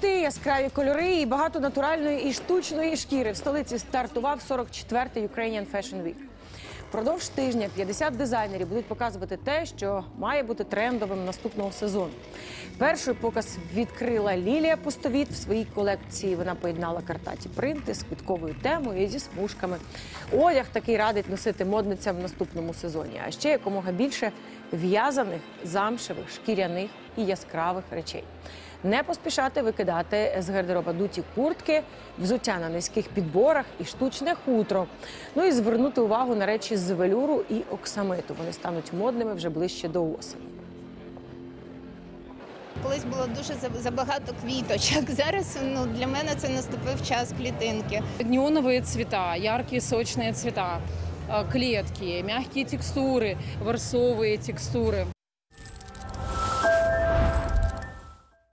Принти, яскраві кольори і багато натуральної і штучної шкіри. В столиці стартував 44-й Ukrainian Fashion Week. Впродовж тижня 50 дизайнерів будуть показувати те, що має бути трендовим наступного сезону. Перший показ відкрила Лілія Пустовіт в своїй колекції. Вона поєднала картаті принти з квітковою темою і зі смужками. Одяг такий радить носити модницям в наступному сезоні, а ще якомога більше в'язаних, замшевих, шкіряних і яскравих речей Не поспішати викидати з гардероба дуті куртки, взуття на низьких підборах і штучне хутро. Ну і звернути увагу на речі з велюру і оксамиту. Вони стануть модними вже ближче до осені. Колись було дуже за- забагато квіточок. Зараз ну для мене це наступив час клітинки. Неоновые цвета, яркие сочные цвета, э, клетки, мягкие текстуры, ворсовые текстуры.